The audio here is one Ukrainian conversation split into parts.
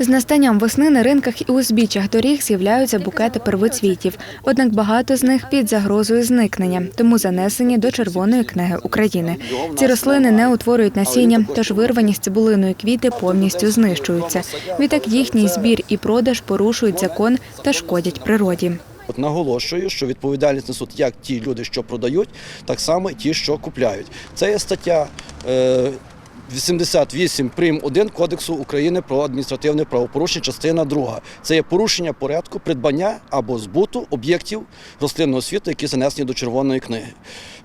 З настанням весни на ринках і узбіччях доріг з'являються букети первоцвітів. Однак багато з них під загрозою зникнення, тому занесені до Червоної книги України. Ці рослини не утворюють насіння, тож вирвані з цибулиною квіти повністю знищуються. Відтак їхній збір і продаж порушують закон та шкодять природі. От наголошую, що відповідальність несуть як ті люди, що продають, так само і ті, що купляють. Це є стаття е, 88 прим. 1 Кодексу України про адміністративне правопорушення, частина 2. Це є порушення порядку придбання або збуту об'єктів рослинного світу, які занесені до червоної книги.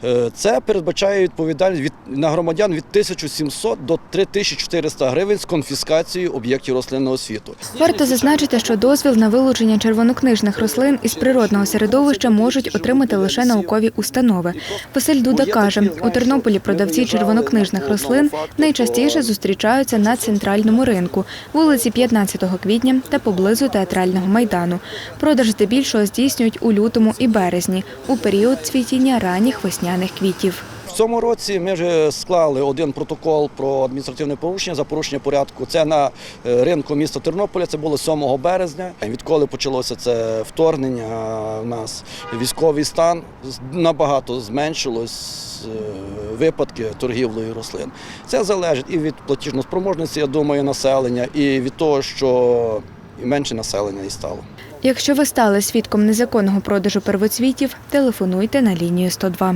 Е, Це передбачає відповідальність від на громадян від 1700 до 3400 гривень з конфіскацією об'єктів рослинного світу. Варто зазначити, що дозвіл на вилучення червонокнижних рослин із природного середовища можуть отримати лише наукові установи. Василь Дуда каже, у Тернополі продавці червонокнижних рослин найчастіше зустрічаються на центральному ринку, вулиці 15 квітня та поблизу театрального майдану. Продаж здебільшого здійснюють у лютому і березні, у період цвітіння ранніх весняних квітів. В цьому році ми вже склали один протокол про адміністративне порушення за порушення порядку. Це на е, ринку міста Тернополя. Це було 7 березня. Відколи почалося це вторгнення, у нас військовий стан набагато зменшилось випадки торгівлею рослин. Це залежить і від платіжноспроможності, я думаю, населення, і від того, що менше населення і стало. Якщо ви стали свідком незаконного продажу первоцвітів, телефонуйте на лінію 102.